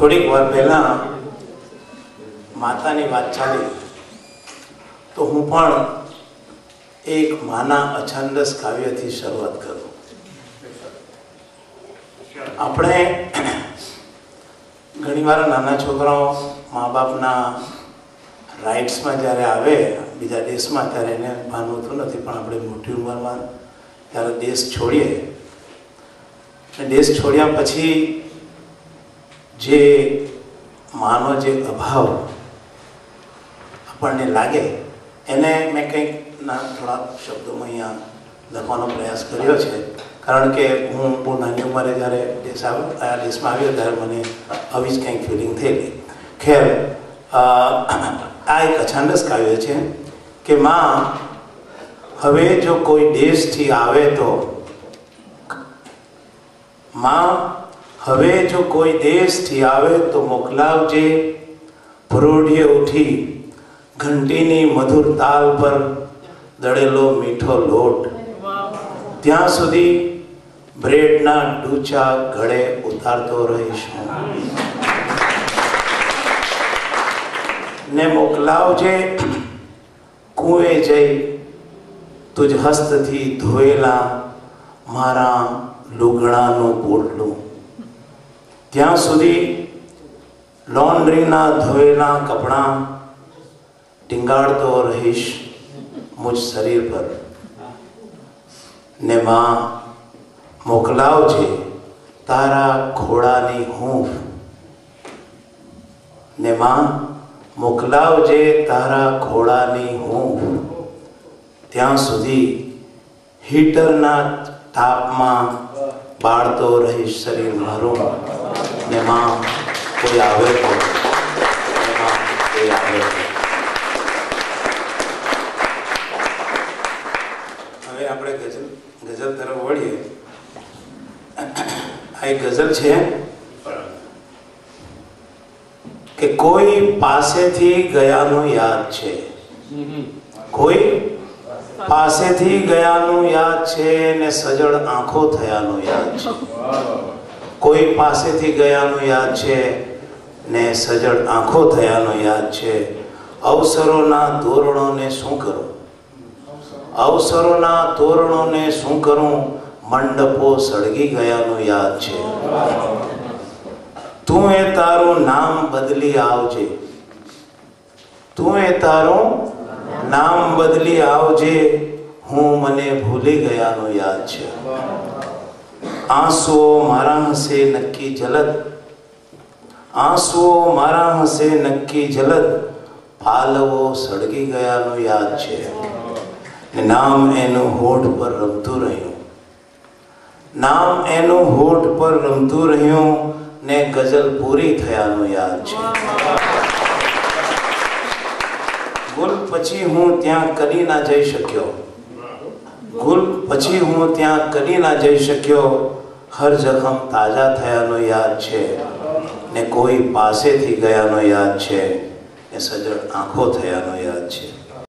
થોડીક વાર પહેલા માતાની વાત ચાલી તો હું પણ એક માના અછંદસ કાવ્યથી શરૂઆત કરું. આપણે ઘણીવાર નાના છોકરાઓ મા બાપના રાઇટ્સમાં જ્યારે આવે, બીજા દેશમાં ત્યારે એને ભાન હોતું નથી, પણ આપણે મોટી ઉંમરમાં ત્યારે દેશ છોડીએ. દેશ છોડ્યા પછી જે માનો જે અભાવ આપણને લાગે, એને મેં કંઈક ના થોડા શબ્દોમાં અહીંયા લખવાનો પ્રયાસ કર્યો છે. કારણ કે હું બહુ નાની ઉંમરે જ્યારે દેશ આવ્યો દેશમાં આવ્યો ત્યારે મને આવી જ કંઈક ફિલિંગ થયેલી. ખેર આ એક અછાંડસ કાવ્ય છે કે, માં, હવે જો કોઈ દેશથી આવે તો, માં હવે જો કોઈ દેશથી આવે તો મોકલાવજે. ભરોઢીએ ઉઠી ઘંટીની મધુર તાલ પર દળેલો મીઠો લોટ. ત્યાં સુધી બ્રેડના ડૂચા ઘડે ઉતારતો રહીશું ને મોકલાવજે. કુએ જઈ તુજ હસ્તથી ધોયેલા મારા લુગડાનું પોટલું. ત્યાં સુધી લોન્ડ્રીના ધોયેલા કપડાં ટીંગાડતો રહીશ મુજ શરીર પર. ને માં મોકલાવજે, તારા ઘોડાની હૂંફ. ને માં મોકલાવજે તારા ઘોડાની હૂંફ. ત્યાં સુધી હીટરના તાપમાં બાળતો રહીશ શરીર મારું. ને માં કોઈ આવે તો. હવે આપણે ગઝલ ગઝલ તરફ વળીએ. આ એક ગઝલ છે કે કોઈ પાસેથી ગયાનું યાદ છે. કોઈ પાસેથી ગયાનું યાદ છે ને સજળ આંખો થયાનું યાદ છે. કોઈ પાસેથી ગયાનું યાદ છે ને સજળ આંખો થયાનું યાદ છે? અવસરોના ધોરણોને શું કરું? અવસરોના તોરણોને શું કરું? મંડપો સળગી ગયાનું યાદ છે. તું એ તારું નામ બદલી આવજે. તું એ તારું નામ બદલી આવજે. હું મને ભૂલી ગયાનું યાદ છે. આંસુઓ મારા હશે નક્કી જલદ આંસુઓ મારા હશે નક્કી જલદ પાલવો સળગી ગયાનું યાદ છે નામ એનું હોઠ પર રમતું રહ્યું નામ એનું હોઠ પર રમતું રહ્યું ને ગઝલ પૂરી થયાનું યાદ છે ગુલ પછી હું ત્યાં કરી ના જઈ શક્યો ગુલ પછી હું ત્યાં કરી ના જઈ શક્યો હર જખમ તાજા થયાનો યાદ છે ને કોઈ પાસેથી ગયાનો યાદ છે ને સજળ આંખો થયાનો યાદ છે.